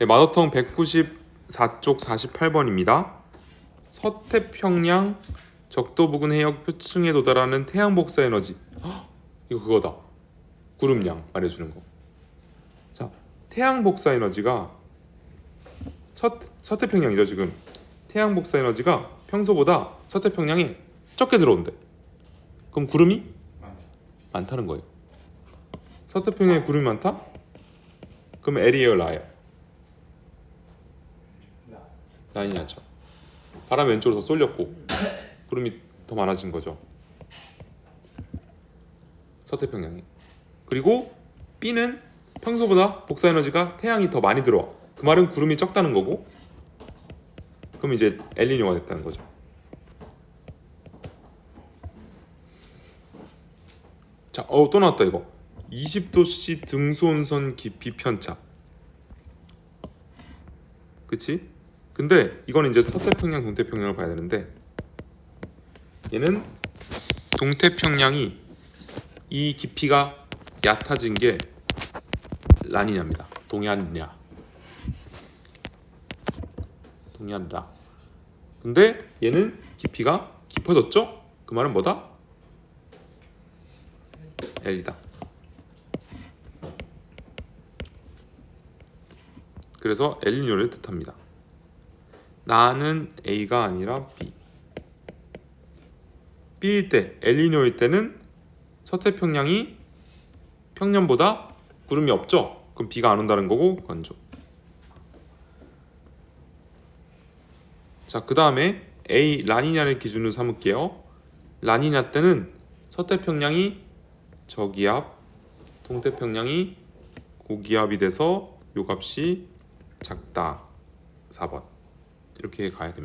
네, 마더텅 194쪽 48번입니다. 서태평양 적도 부근 해역 표층에 도달하는 태양 복사 에너지. 헉, 이거 그거다. 구름량 말해주는 거. 자, 태양 복사 에너지가 서, 서태평양이죠 지금. 태양 복사 에너지가 평소보다 서태평양이 적게 들어온대. 그럼 구름이 많다는 거예요. 서태평양에 구름이 많다? 그럼 L이에요, 라예요? 라인이 나죠. 바람 왼쪽으로 더 쏠렸고 구름이 더 많아진 거죠. 서태평양이. 그리고 B는 평소보다 복사 에너지가 태양이 더 많이 들어와. 그 말은 구름이 적다는 거고. 그럼 이제 엘니뇨가 됐다는 거죠. 자, 어 또 나왔다 이거. 20도씨 등손선 깊이 편차. 그치? 근데 이건 이제 서태평양, 동태평양을 봐야 되는데 얘는 동태평양이 이 깊이가 얕아진 게 라니냐입니다. 동해안야. 동해안라. 근데 얘는 깊이가 깊어졌죠? 그 말은 뭐다? L이다. 그래서 엘니뇨를 뜻합니다. 나는 A가 아니라 B. B일 때, 엘니뇨일 때는 서태평양이 평년보다 구름이 없죠. 그럼 비가 안 온다는 거고 건조. 자, 그 다음에 A 라니냐를 기준으로 삼을게요. 라니냐 때는 서태평양이 저기압, 동태평양이 고기압이 돼서 요 값이 작다. 4번. 이렇게 가야 됩니다.